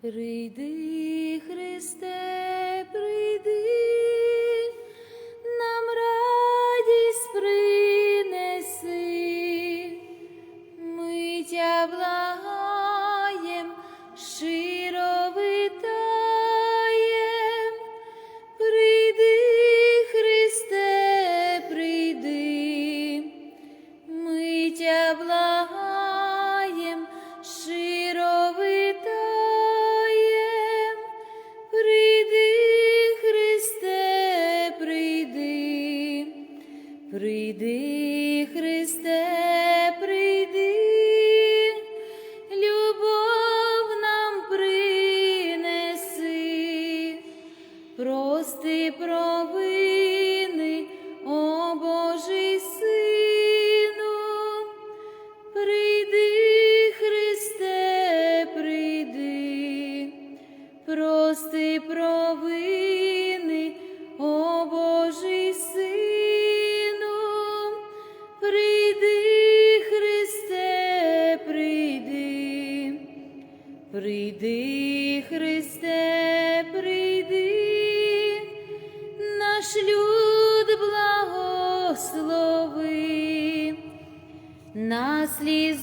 Прийди, Христе,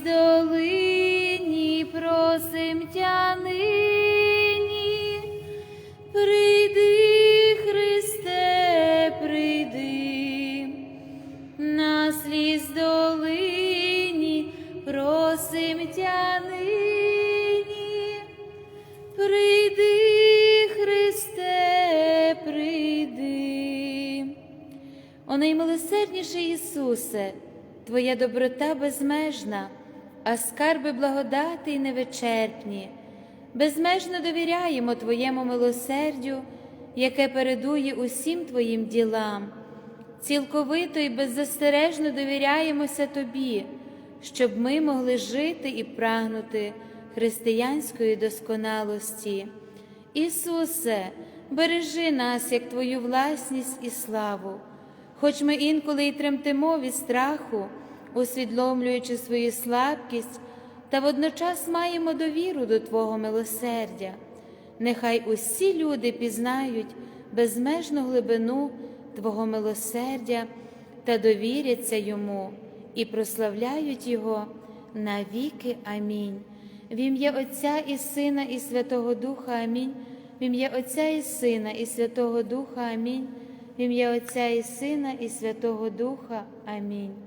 долині просим тя. Прийди, Христе, прийди, на сліз долині просим тя. Прийди, Христе, прийди. О наймилосердніший Ісусе, Твоя доброта безмежна, а скарби благодати й невичерпні. Безмежно довіряємо Твоєму милосердю, яке передує усім Твоїм ділам. Цілковито і беззастережно довіряємося Тобі, щоб ми могли жити і прагнути християнської досконалості. Ісусе, бережи нас як Твою власність і славу, хоч ми інколи й тремтимо від страху, усвідомлюючи свою слабкість, та водночас маємо довіру до Твого милосердя. Нехай усі люди пізнають безмежну глибину Твого милосердя та довіряться йому і прославляють Його навіки. Амінь. В ім'я Отця і Сина, і Святого Духа Амінь. В ім'я Отця і Сина, і Святого Духа Амінь. В ім'я Отця і Сина, і Святого Духа. Амінь.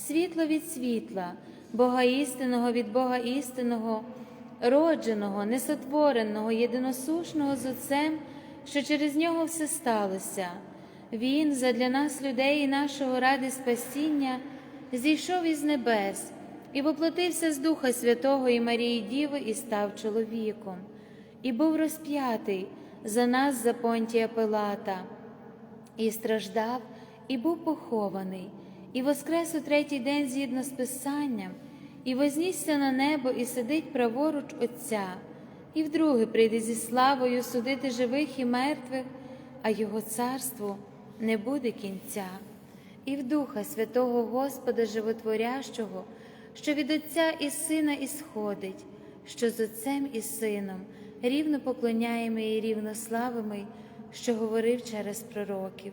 світло від світла, Бога істинного від Бога істинного, родженого, несотвореного, єдиносушного з Отцем, що через нього все сталося. Він задля нас, людей і нашого ради спасіння, зійшов із небес і воплотився з Духа Святого і Марії Діви і став чоловіком, і був розп'ятий за нас за понтія Пилата і страждав, і був похований, і воскрес у третій день згідно з Писанням, і вознісся на небо, і сидить праворуч Отця, і вдруге прийде зі славою судити живих і мертвих, а Його царству не буде кінця. І в Духа Святого Господа Животворящого, що від Отця і Сина ісходить, що з Отцем і Сином рівно поклоняємо і рівно славимо, що говорив через пророків,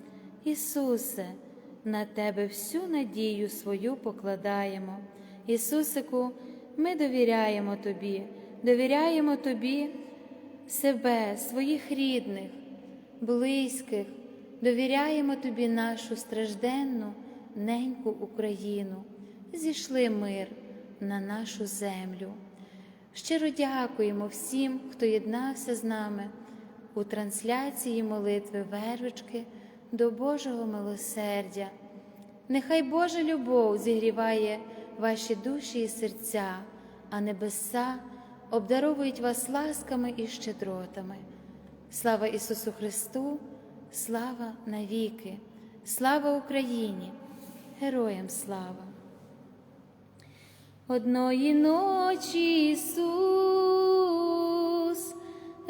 Ісусе, на Тебе всю надію свою покладаємо. Ісусику, ми довіряємо Тобі, довіряємо Тобі себе, своїх рідних, близьких, довіряємо Тобі нашу стражденну, неньку Україну. Зійшли мир на нашу землю. Щиро дякуємо всім, хто єднався з нами у трансляції молитви вервички до Божого милосердя. Нехай Божа любов зігріває ваші душі і серця, а небеса обдаровують вас ласками і щедротами. Слава Ісусу Христу, слава навіки, слава Україні, героям слава! Одної ночі Ісус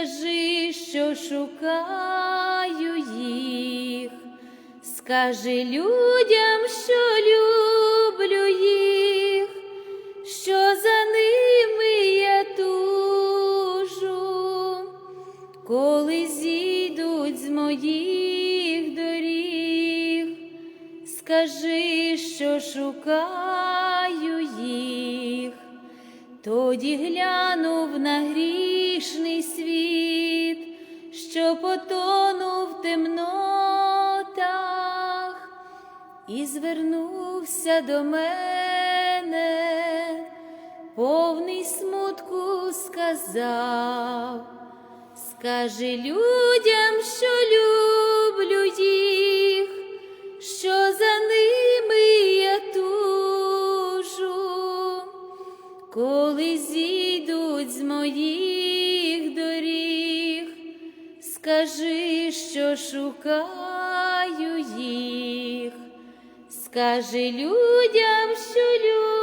скажи, що шукаю їх, скажи людям, що люблю їх, що за ними я тужу, коли зійдуть з моїх доріг, скажи, що шукаю їх, тоді глянув і звернувся до мене, повний смутку сказав. Скажи людям, що люблю їх, що за ними я тужу, коли зійдуть з моїх доріг, скажи, що шукаю Скажи людям, що люблю